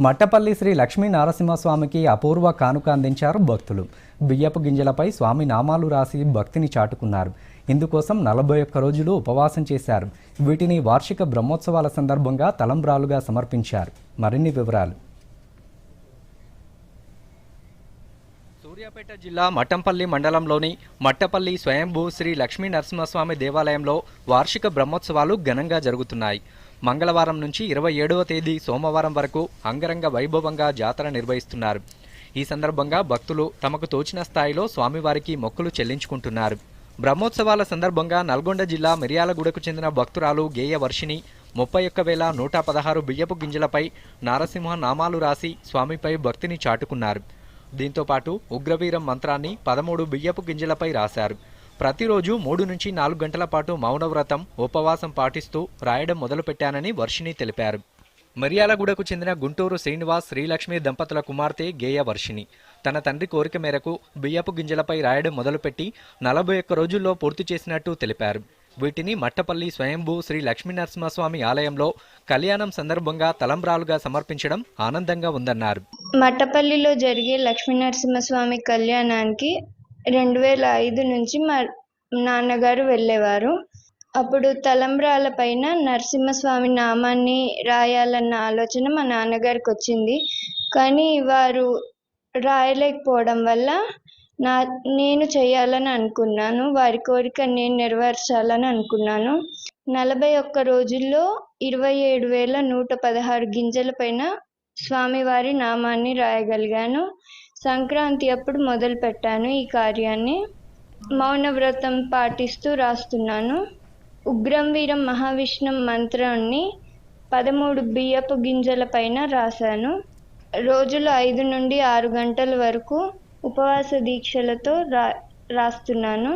మట్టపల్లి శ్రీ లక్ష్మీ నరసింహస్వామికి అపూర్వ కానుక అందించారు భక్తులు. బియ్యపు గింజలపై స్వామి నామాలు రాసి భక్తిని చాటుకున్నారు. ఇందుకోసం నలభై ఒక్క రోజులు ఉపవాసం చేశారు. వీటిని వార్షిక బ్రహ్మోత్సవాల సందర్భంగా తలంబ్రాలుగా సమర్పించారు. మరిన్ని వివరాలు. సూర్యాపేట జిల్లా మట్టంపల్లి మండలంలోని మట్టపల్లి స్వయంభూ శ్రీ లక్ష్మీ నరసింహస్వామి దేవాలయంలో వార్షిక బ్రహ్మోత్సవాలు ఘనంగా జరుగుతున్నాయి. మంగళవారం నుంచి ఇరవై ఏడవ తేదీ సోమవారం వరకు అంగరంగ వైభవంగా జాతర నిర్వహిస్తున్నారు. ఈ సందర్భంగా భక్తులు తమకు తోచిన స్థాయిలో స్వామివారికి మొక్కులు చెల్లించుకుంటున్నారు. బ్రహ్మోత్సవాల సందర్భంగా నల్గొండ జిల్లా మిర్యాలగూడకు చెందిన భక్తురాలు గేయ వర్షిణి ముప్పై ఒక్క వేల నూట పదహారు బియ్యపు గింజలపై నారసింహ నామాలు రాసి స్వామిపై భక్తిని చాటుకున్నారు. దీంతో పాటు ఉగ్రవీరం మంత్రాన్ని పదమూడు బియ్యపు గింజలపై రాశారు. ప్రతిరోజు మూడు నుంచి నాలుగు గంటల పాటు మౌనవ్రతం ఉపవాసం పాటిస్తూ రాయడం మొదలుపెట్టానని వర్షిణి తెలిపారు. మిర్యాలగూడకు చెందిన గుంటూరు శ్రీనివాస్ శ్రీలక్ష్మి దంపతుల కుమార్తె గేయ వర్షిణి. తన తండ్రి కోరిక మేరకు బియ్యపు గింజలపై రాయడం మొదలుపెట్టి నలభై ఒక్క రోజుల్లో పూర్తి చేసినట్టు తెలిపారు. వీటిని మట్టపల్లి స్వయంభూ శ్రీ లక్ష్మీనరసింహస్వామి ఆలయంలో కళ్యాణం సందర్భంగా తలంబ్రాలుగా సమర్పించడం ఆనందంగా ఉందన్నారు. మట్టపల్లిలో జరిగే లక్ష్మీనరసింహస్వామి కళ్యాణానికి రెండు వేల ఐదు నుంచి మా నాన్నగారు వెళ్ళేవారు. అప్పుడు తలంబ్రాల పైన నరసింహస్వామి నామాన్ని రాయాలన్న ఆలోచన మా నాన్నగారికి వచ్చింది. కానీ వారు రాయలేకపోవడం వల్ల నా నేను చేయాలని అనుకున్నాను. వారి కోరిక నేను నెరవేర్చాలని అనుకున్నాను. నలభై ఒక్క రోజుల్లో ఇరవై ఏడు వేల నూట పదహారు గింజల పైన స్వామివారి నామాన్ని రాయగలిగాను. సంక్రాంతి అప్పుడు మొదలు పెట్టాను ఈ కార్యాన్ని. మౌనవ్రతం పాటిస్తూ రాస్తున్నాను. ఉగ్రం వీరం మహావిష్ణుం మంత్రాన్ని పదమూడు బియ్యపు గింజల పైన రాశాను. రోజులు ఐదు నుండి ఆరు గంటల వరకు ఉపవాస దీక్షలతో రా రాస్తున్నాను.